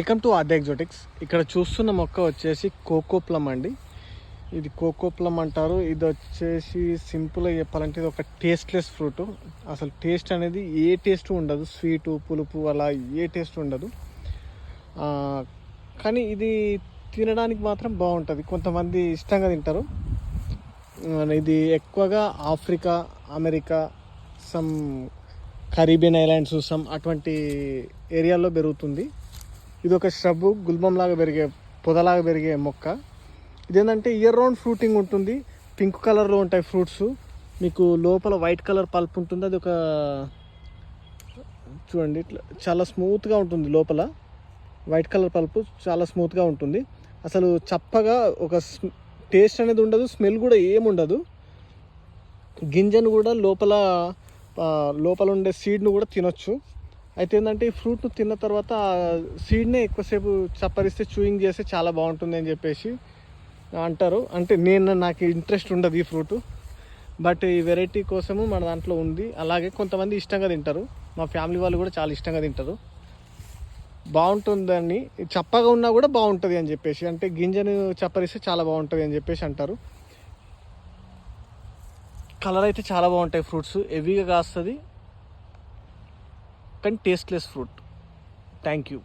Welcome to ఆద్య ఎగ్జోటిక్స్ ఇక్కడ చూస్తున్న మొక్క వచ్చేసి కోకో అండి. ఇది కోకోప్లం అంటారు. ఇది వచ్చేసి సింపుల్గా చెప్పాలంటే ఇది ఒక టేస్ట్లెస్ ఫ్రూట్ అసలు టేస్ట్ అనేది ఏ టేస్ట్ ఉండదు. స్వీటు పులుపు అలా ఏ టేస్ట్ ఉండదు. కానీ ఇది తినడానికి మాత్రం బాగుంటుంది. కొంతమంది ఇష్టంగా తింటారు. ఇది ఎక్కువగా Africa America some Caribbean islands some అటువంటి ఏరియాల్లో పెరుగుతుంది. ఇది ఒక shrub గుల్మం లాగా పెరిగే పొదలాగా పెరిగే మొక్క. ఇదేంటంటే ఇయర్ రౌండ్ ఫ్రూటింగ్ ఉంటుంది. పింక్ కలర్లో ఉంటాయి ఫ్రూట్స్ మీకు లోపల వైట్ కలర్ పల్ప్ ఉంటుంది. అది ఒక చూడండి ఇట్లా చాలా స్మూత్గా ఉంటుంది లోపల. వైట్ కలర్ పల్ప్ చాలా స్మూత్గా ఉంటుంది. అసలు చప్పగా ఒక టేస్ట్ అనేది ఉండదు స్మెల్ కూడా ఏముండదు గింజను కూడా లోపల లోపల ఉండే సీడ్ను కూడా తినొచ్చు. అయితే ఏంటంటే ఈ ఫ్రూట్ను తిన్న తర్వాత సీడ్నే ఎక్కువసేపు చప్పరిస్తే చూయింగ్ చేస్తే చాలా బాగుంటుంది అని చెప్పేసి అంటారు. అంటే నేను నాకు ఇంట్రెస్ట్ ఉండదు ఈ ఫ్రూట్. బట్ ఈ వెరైటీ కోసము మన దాంట్లో ఉంది. అలాగే కొంతమంది ఇష్టంగా తింటారు. మా ఫ్యామిలీ వాళ్ళు కూడా చాలా ఇష్టంగా తింటారు. బాగుంటుందని చప్పగా ఉన్నా కూడా బాగుంటుంది అని చెప్పేసి అంటే గింజను చప్పరిస్తే చాలా బాగుంటుంది అని చెప్పేసి అంటారు. కలర్ అయితే చాలా బాగుంటాయి ఫ్రూట్స్. హెవీగా కాస్తుంది. కానీ టేస్ట్లెస్ ఫ్రూట్ థ్యాంక్ యూ